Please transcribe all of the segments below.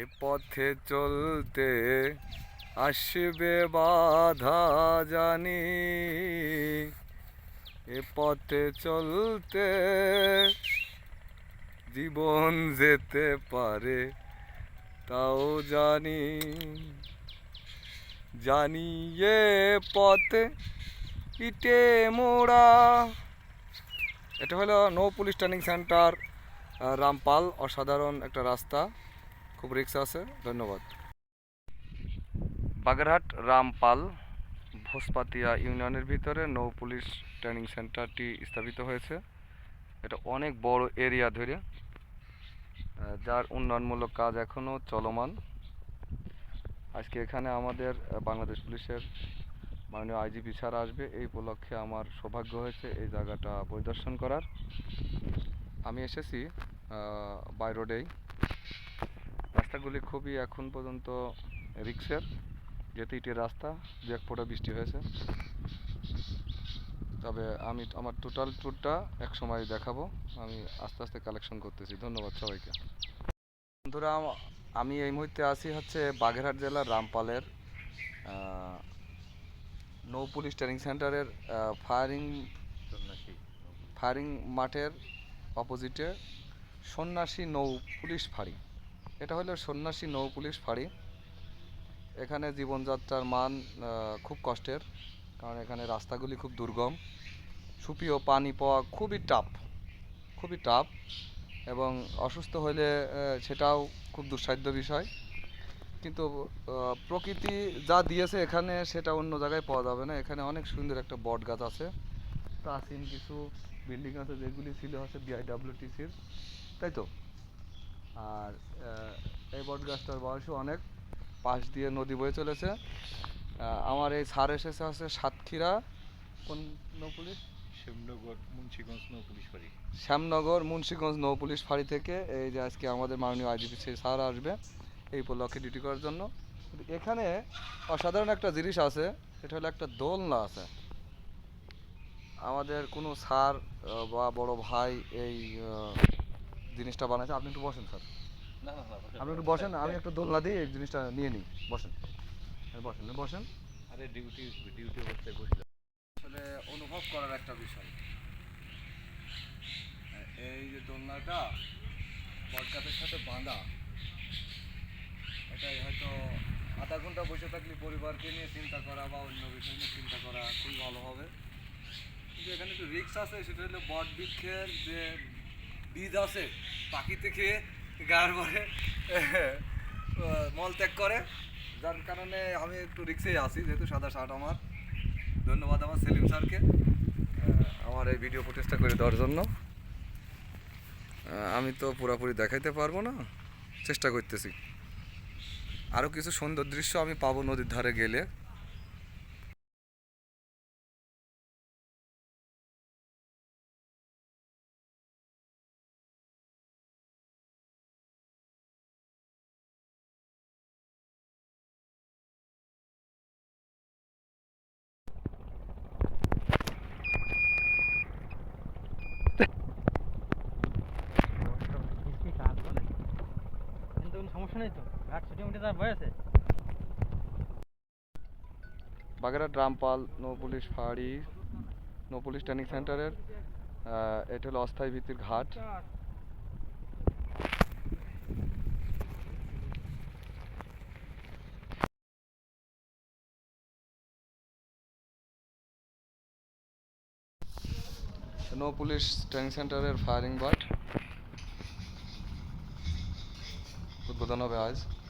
এ পথে চলতে আসবে বাধা জানি। এ পথে চলতে জীবন যেতে পারে, তাও জানি। জানি এ পথে ইটে মোড়া। এটা হলো নো পুলিশ ট্রেনিং সেন্টার রামপাল, অসাধারণ একটা রাস্তা। খুব রিক্স আছে, ধন্যবাদ। বাগেরহাট, রামপাল ভোসপাতিয়া ইউনিয়নের ভিতরে নৌ পুলিশ ট্রেনিং সেন্টারটি স্থাপিত হয়েছে। এটা অনেক বড় এরিয়া ধরে যার উন্নয়নমূলক কাজ এখনও চলমান। আজকে এখানে আমাদের বাংলাদেশ পুলিশের মাননীয় আইজিপি স্যার আসবে। এই উপলক্ষে আমার সৌভাগ্য হয়েছে এই জায়গাটা পরিদর্শন করার। আমি এসেছি বাই রোডেই। রাস্তাগুলি খুবই এখন পর্যন্ত রিক্সের, যেহেতু ইটের রাস্তা, দু এক ফোঁটা বৃষ্টি হয়েছে। তবে আমি আমার টোটাল ট্যুরটা এক সময় দেখাবো, আমি আস্তে আস্তে কালেকশন করতেছি। ধন্যবাদ সবাইকে। বন্ধুরা, আমি এই মুহূর্তে আছি হচ্ছে বাগেরহাট জেলার রামপালের নৌ পুলিশ ট্রেনিং সেন্টারের ফায়ারিং ফায়ারিং মাঠের অপোজিটে সন্ন্যাসী নৌ পুলিশ ফাঁড়ি এটা হলো সন্ন্যাসী নৌ পুলিশ ফাঁড়ি। এখানে জীবনযাত্রার মান খুব কষ্টের, কারণ এখানে রাস্তাগুলি খুব দুর্গম। সুপিও পানি পাওয়া খুবই টাফ খুবই টাফ এবং অসুস্থ হলে সেটাও খুব দুঃসাধ্য বিষয়। কিন্তু প্রকৃতি যা দিয়েছে এখানে, সেটা অন্য জায়গায় পাওয়া যাবে না। এখানে অনেক সুন্দর একটা বট গাছ আছে। প্রাচীন কিছু বিল্ডিং আছে, যেগুলি ছিল হচ্ছে বিআইডাব্লিউটিসির তাই তো? আর এই বট গাছটার বয়সও অনেক। পাশ দিয়ে নদী বয়ে চলেছে। আমার এই সার এসেছে হচ্ছে সাতক্ষীরা কোন নৌ পুলিশ? শ্যামনগর মুন্সিগঞ্জ নৌ পুলিশ ফাঁড়ি। শ্যামনগর মুন্সিগঞ্জ নৌ পুলিশ ফাঁড়ি থেকে এই যে আজকে আমাদের মাননীয় আইজিপি সেই সার আসবে এই উপলক্ষে ডিউটি করার জন্য। এখানে অসাধারণ একটা জিনিস আছে সেটা হলো একটা দোলনা আছে। আমাদের কোনো স্যার আহ, বা বড় ভাই এই জিনিসটা বানাইছে আপনি একটু বসেন স্যার। না না না আপনি একটু বসেন আমি একটা দোলনা দিয়ে এই জিনিসটা নিয়ে নিই। বসেন। বসেন বসেন। আরে ডিউটি ডিউটি অবস্থায় বসে আসলে অনুভব করার একটা বিষয়। এই যে দোলনাটা বটগাছের সাথে বাঁধা এটাই হয়তো আধা ঘণ্টা বসে থাকলে পরিবারকে নিয়ে চিন্তা করা বা অন্য বিষয় নিয়ে চিন্তা করা খুবই ভালো হবে। কিন্তু এখানে একটু রিক্স আছে সেটা হলো বট বৃক্ষের যে বীজ আছে। পাখিতে খেয়ে গায়ের পরে মলত্যাগ করে। যার কারণে আমি একটু রিক্সেই আছি, যেহেতু সাদা শার্ট আমার। ধন্যবাদ আমার সেলিম স্যারকে আমার এই ভিডিও ফুটেজটা করে দেওয়ার জন্য। আমি তো পুরোপুরি দেখাইতে পারব না, চেষ্টা করতেছি। আরও কিছু সুন্দর দৃশ্য আমি পাবো নদীর ধারে গেলে কিন্তু কোনো সমস্যা নেই তো। ঘাট ছুটি মুটি তার বয়সে বাগেরহাট, রামপাল নৌ পুলিশ ফাঁড়ি নৌ পুলিশ ট্রেনিং সেন্টারের এটা হলো অস্থায়ী ভিত্তির ঘাট। নৌ পুলিশ ট্রেনিং সেন্টারের firing butt ficou dando 9 reais.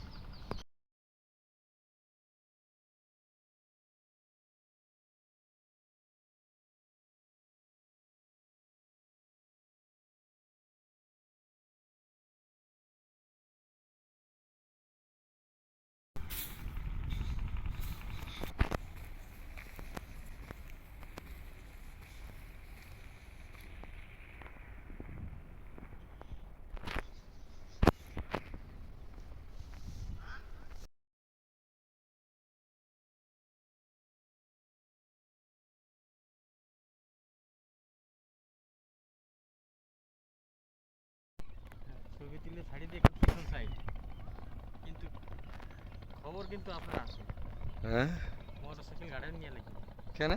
গাড়ি দিয়ে পিছন সাইড কিন্তু খবর কিন্তু আপনার আছে। হ্যাঁ? মোটরসাইকেল গাড়ি নিয়ে লাগবে কেন?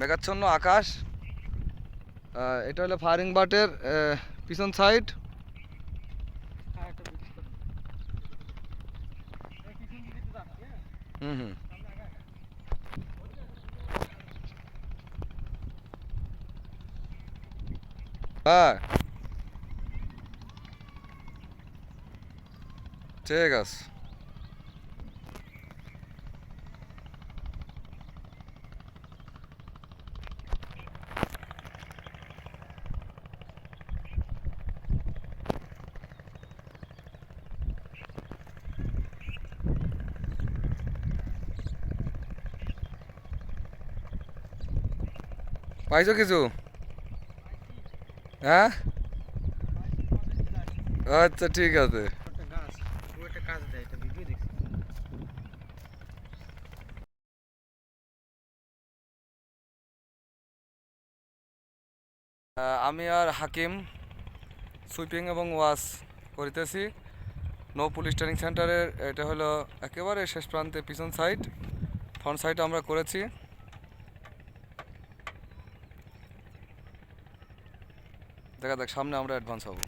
মেঘাচ্ছন্ন আকাশ। এটা হলো ফায়ারিং বাটের পিছন সাইড। হুম হুম। হ্যাঁ। ঠিক আছে। পাইছো কিছু? হ্যাঁ আচ্ছা ঠিক আছে। আমি আর হাকিম সুইপিং এবং ওয়াশ করিতেছি। নো পুলিশ ট্রেনিং সেন্টারের, এটা হলো একেবারে শেষ প্রান্তে, পিছন সাইড ফ্রন্ট সাইড আমরা করেছি। দেখা যাক সামনে আমরা অ্যাডভান্স হব।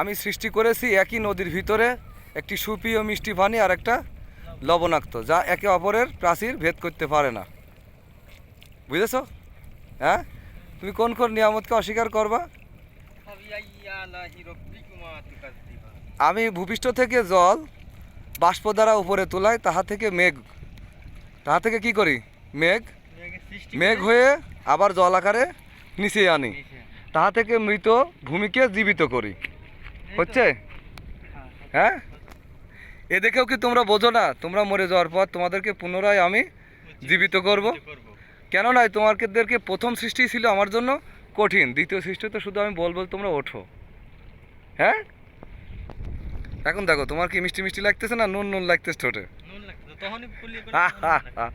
আমি সৃষ্টি করেছি একই নদীর ভিতরে একটি সুপি ও মিষ্টি পানি আর একটা লবণাক্ত যা একে অপরের প্রাচীর ভেদ করতে পারে না। বুঝেছ? হ্যাঁ? তুমি কোন কোন নিয়ামতকে অস্বীকার করবা? আমি ভূপৃষ্ঠ থেকে জল বাষ্প দ্বারা উপরে তোলাই তাহা থেকে মেঘ। তাহা থেকে কি করি? মেঘ। মেঘ হয়ে আবার জল আকারে নিচে আনি। তাহা থেকে মৃত ভূমিকে জীবিত করি। হচ্ছে? হ্যাঁ, হ্যাঁ? এ দেখেও কি তোমরা বোঝো না? তোমরা মরে যাওয়ার পর তোমাদেরকে পুনরায় আমি জীবিত করব। কেন নয়? তোমাদেরকে প্রথম সৃষ্টি ছিল আমার জন্য কঠিন। দ্বিতীয় সৃষ্টি তো শুধু আমি বলব তোমরা ওঠো। হ্যাঁ? এখন দেখো তোমার কি মিষ্টি মিষ্টি লাগতেছে না নুন নুন লাগতেছে ঠোঁটে? তখনই হা, হা, হা।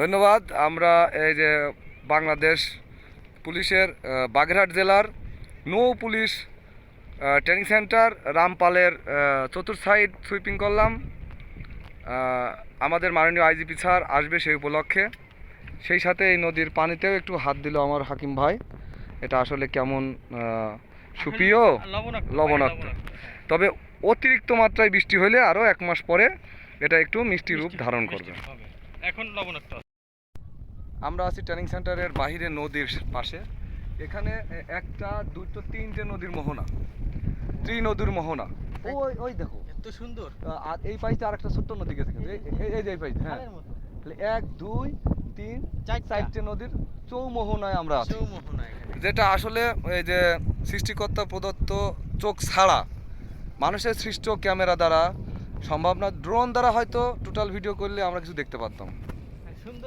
ধন্যবাদ। আমরা এই যে বাংলাদেশ পুলিশের বাগেরহাট জেলার নৌ পুলিশ ট্রেনিং সেন্টার রামপালের চতুর্থ সাইড সুইপিং করলাম। আমাদের মাননীয় আইজিপি স্যার আসবে সেই উপলক্ষে। সেই সাথে এই নদীর পানিতেও একটু হাত দিল আমার হাকিম ভাই। এটা আসলে কেমন সুপ্রিয়? লবণাক্ত লবণাক্ত। তবে অতিরিক্ত মাত্রায় বৃষ্টি হলে আরও এক মাস পরে এটা একটু মিষ্টি রূপ ধারণ করবে। এখন লবণাক্ত আমরা আছি ট্রেনিং সেন্টারের বাহিরে নদীর পাশে। এখানে একটা দুটো তিনটে নদীর মোহনা। ত্রি নদীর মোহনা। ওই ওই দেখো। এত সুন্দর। আর এই পাইতে আরেকটা ছোট্ট নদী গেছে কিন্তু। এই- এই- যে এই পাইতে হ্যাঁ। এক দুই তিন চারটা। চারটে নদীর চৌমোহনায় আমরা আছি। যেটা আসলে এই যে সৃষ্টিকর্তা প্রদত্ত চোখ ছাড়া মানুষের সৃষ্ট ক্যামেরা দ্বারা সম্ভব না। ড্রোন দ্বারা হয়তো টোটাল ভিডিও করলে আমরা কিছু দেখতে পারতাম সুন্দর পরিবেশ একেবারে সুন্দর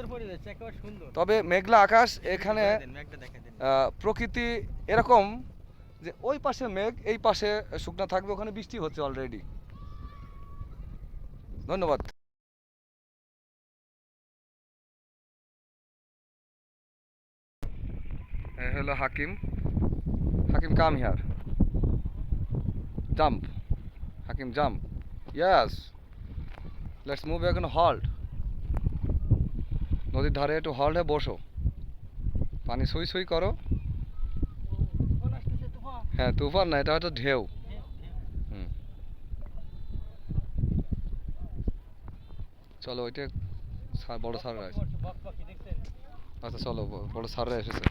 তবে মেঘলা আকাশ এখানে প্রকৃতি এরকম যে ওই পাশে মেঘ এই পাশে শুকনা থাকবে ওখানে বৃষ্টি হচ্ছে অলরেডি ধন্যবাদ। হলো Hakim. Hakim come here. Jump. Hakim jump. Yes let's move এখন হল্ট নদীর ধারে একটু হলে বসো। পানি সই সই করো। হ্যাঁ তুফান না, এটা হয়তো ঢেউ। চলো, ওইটা বড় সার? আচ্ছা চলো বড় সাররা এসেছে।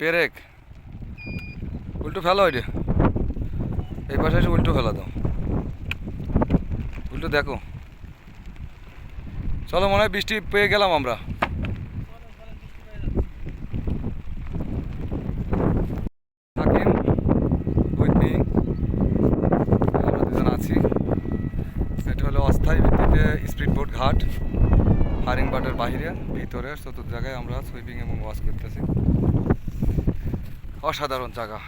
পেরেক। উল্টো ফেলো ওইটা। এই পাশে এসে উল্টো ফেলা দাও উল্টো দেখো। চলো মনে হয় বৃষ্টি পেয়ে গেলাম আমরা। দুজন আছি। হলো অস্থায়ী ভিত্তিতে ঘাট হারিংবাটের বাইরে, ভিতরে, চতুর্থ জায়গায় আমরা সুইপিং এবং ওয়াশ করতেছি। অসাধারণ জায়গা।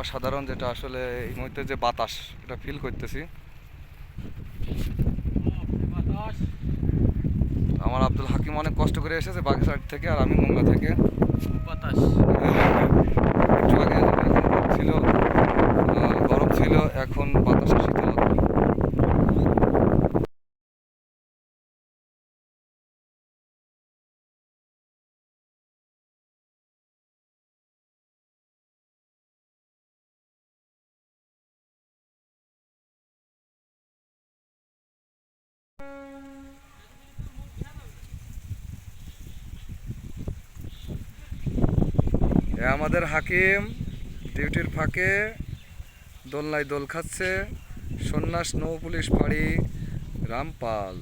অসাধারণ যেটা আসলে এই মুহূর্তে যে বাতাস এটা ফিল করতেছি। আমার আব্দুল হাকিম অনেক কষ্ট করে এসেছে বাগেরহাট থেকে আর আমি মোংলা থেকে। বাতাস। একটু আগে ছিল গরম ছিল এখন বাতাস শীতলতা আমাদের হাকিম ডিউটির ফাঁকে দোলনায় দোল খাচ্ছে। সন্ন্যাস নৌ পুলিশ ফাঁড়ি রামপাল,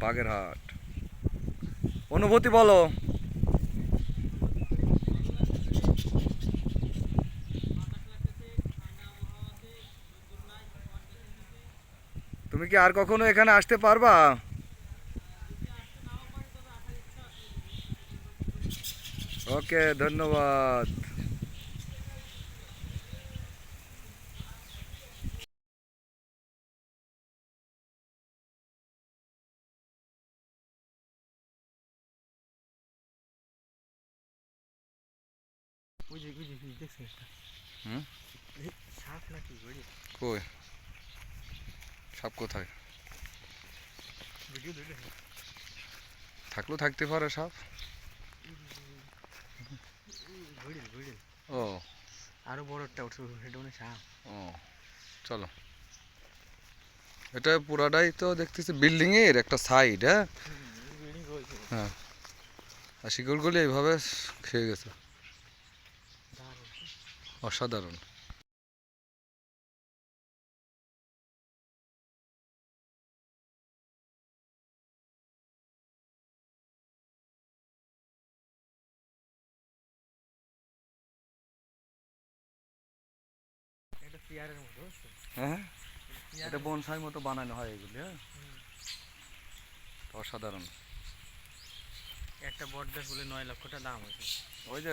বাগেরহাট। অনুভূতি বলো। তুমি কি আর কখনো এখানে আসতে পারবা? ওকে ধন্যবাদ ওই যে, ওই যে, ওই যে, দেখছেন এটা? হুম? এই সাপ নাকি ঘড়ি? কই সাপ কোথায় ভিডিও ধরে দেখেন। থাকলেও থাকতে পারে সাপ ঘড়ি। ও। আরও বড় একটা উঠছে সেটা মনে সাপ ও চলো। এটা পুরাটাই তো দেখতেছি বিল্ডিং এর একটা সাইড হ্যাঁ? হ্যাঁ। আর শিকড়গুলি এইভাবে খেয়ে গেছে। অসাধারণ। হ্যাঁ? এটা বনসাই মতো বানানো হয় এগুলি হ্যাঁ? অসাধারণ। একটা বট গাছ বলে নয় লক্ষটা দাম হয়েছে। ওই যে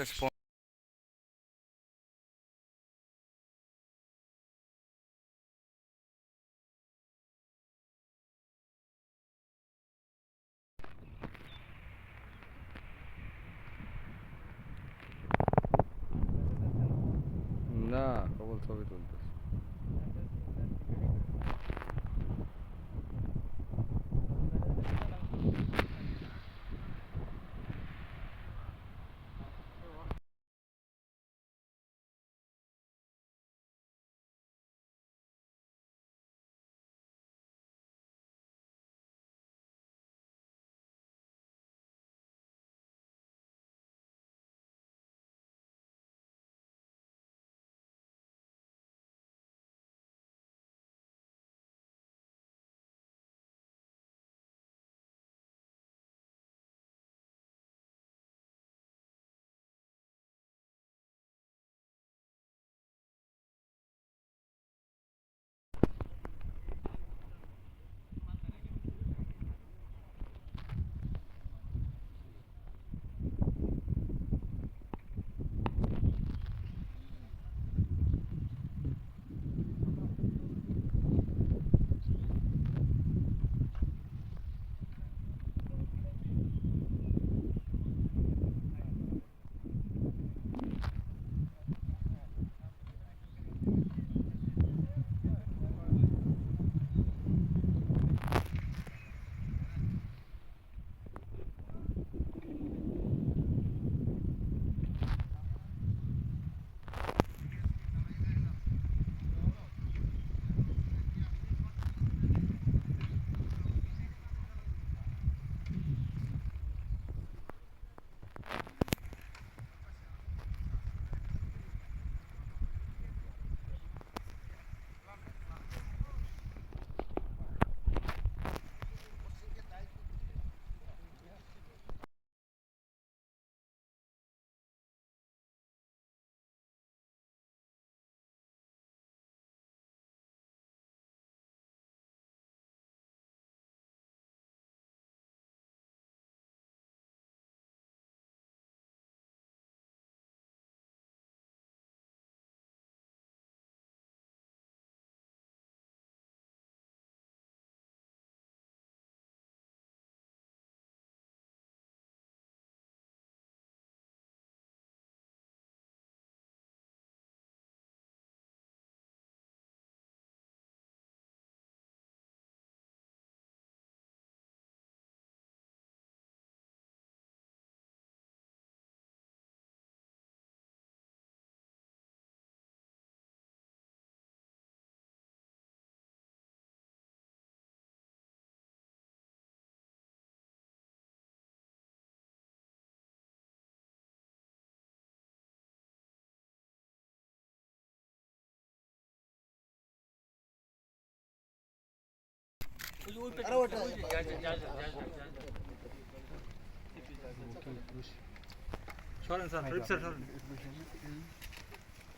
সরেন স্যার শরীফ স্যার সরেন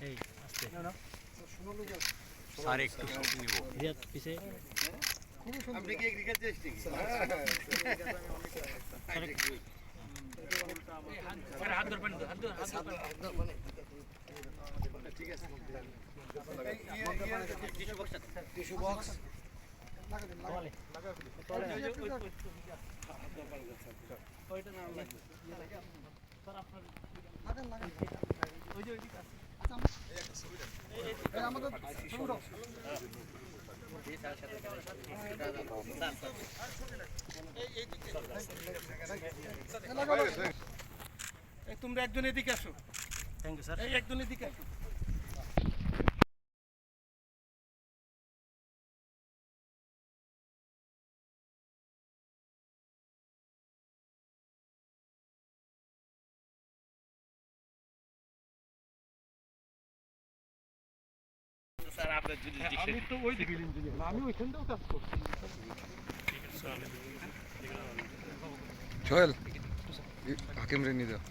এই আস্তে স্যার একটু নিব রিয়াদ পিছে হাত ধরবেন হাত ধর হাত ধরবেন তোমরা একজন এদিকে আসো থ্যাংক ইউ স্যার একজন এদিকে আসো আমি তো ওই দিকে আমি ওইখানটাও কাজ করছি। সোহেল হাকিম রে নিয়ে যাও।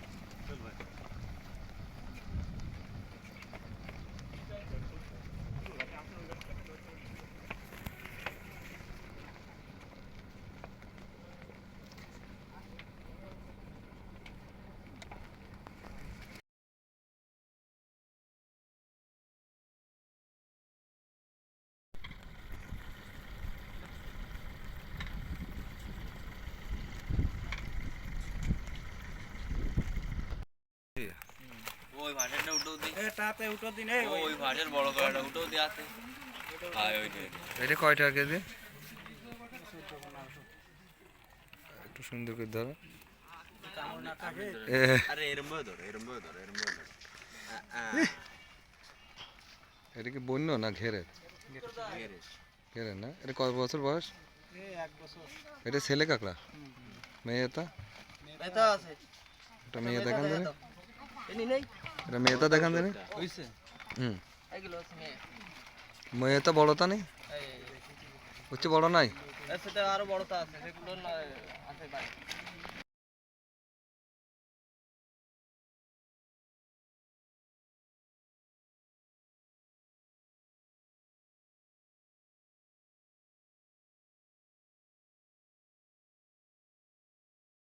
ওই ভাষাটা উঠেও দি। এটাতে উঠো দিন ওই ভাষার বড় করাটা উঠেও দি আছে ওইটা এটা কয় টাকা কেজি? একটু সুন্দর করে ধরো। আরে এরম ভাবে ধরো এরম ভাবে ধরো এরম ভাবে এটা কি বন্য না ঘেরে? ঘেরে না? এটা কয় বছর বয়স? এটা ছেলে কাকড়া? মেয়ে এটা এটা আছে। এটা মেয়ে দেখান জানি এটা মেয়েটা দেখান জানি হুম। মেয়ে। মেয়েটা বড়টা নেই? হচ্ছে বড় নাই? সেটা আরও বড়টা আছে সেগুলো আছে বাইরে